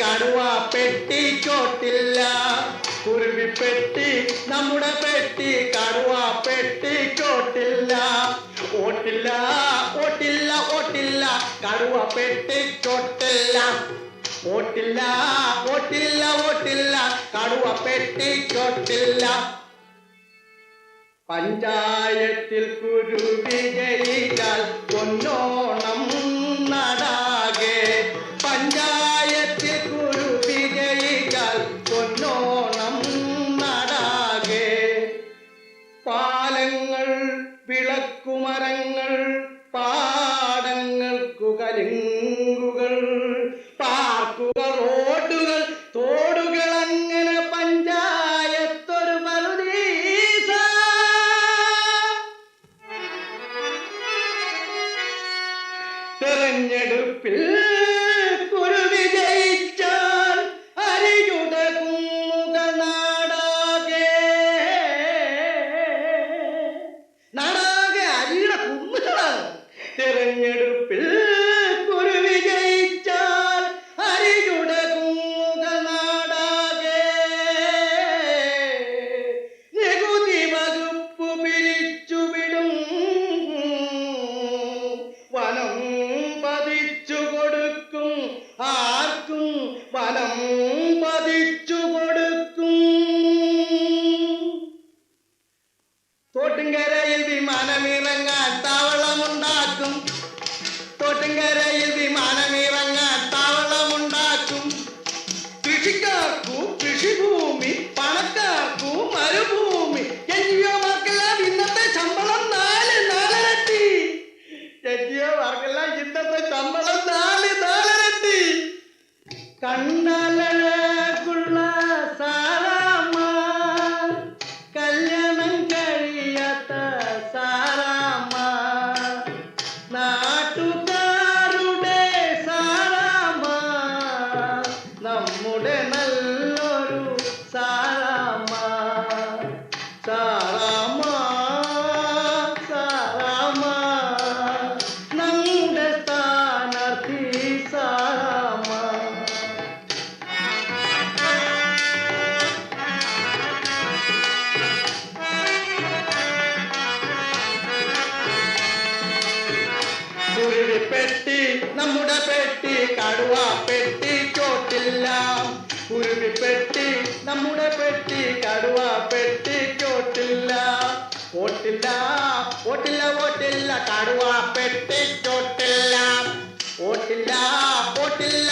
കടുവ പെട്ടി ചോട്ടില്ല. കുരുവി പെട്ടി നമ്മുടെ പെട്ടി കടുവ പെട്ടി ചോട്ടില്ല. ഓട്ടില്ല ഓട്ടില്ല ഓട്ടില്ല കടുവ പെട്ടി ചോട്ടില്ല. ഓട്ടില്ല ഓട്ടില്ല ഓട്ടില്ല കടുവ പെട്ടി ചോട്ടില്ല. പഞ്ചായത്തിൽ കുരു വിജയിച്ചാൽ പൊന്നോണം നടാകെ പാടങ്ങൾക്കു കലിങ്കുകൾ പാർക്കുക റോഡുകൾ തോടുകൾ അങ്ങനെ പഞ്ചായത്തൊരു പറുദീസ തെരഞ്ഞെടുപ്പിൽ തെരഞ്ഞെടുപ്പിൽ തോട്ടുംകരയിൽ വിമാനമിറങ്ങാൻ താവളമുണ്ടാക്കും കൃഷിക്കാർക്കും കൃഷിഭൂമി പണക്കാർക്കും മരുഭൂമി. എൻജിഒമാർക്കെല്ലാം ഇന്നത്തെ ശമ്പളം നാല് നാലരട്ടി. എൻജിഒമാർക്കെല്ലാം ഇന്നത്തെ ശമ്പളം നാല് നാലരട്ടി. കണ്ണലകുള്ള പെട്ടി നമ്മുടെ പെട്ടി കടുവ പെട്ടി ചോട്ടില്ല. പെട്ടി നമ്മുടെ പെട്ടി കടുവ പെട്ടി ചോട്ടില്ല. ഓട്ടില്ല ഓട്ടില്ല ഓട്ടില്ല കടുവ പെട്ടി ചോട്ടില്ല. ഓട്ടില്ല ഓട്ടില്ല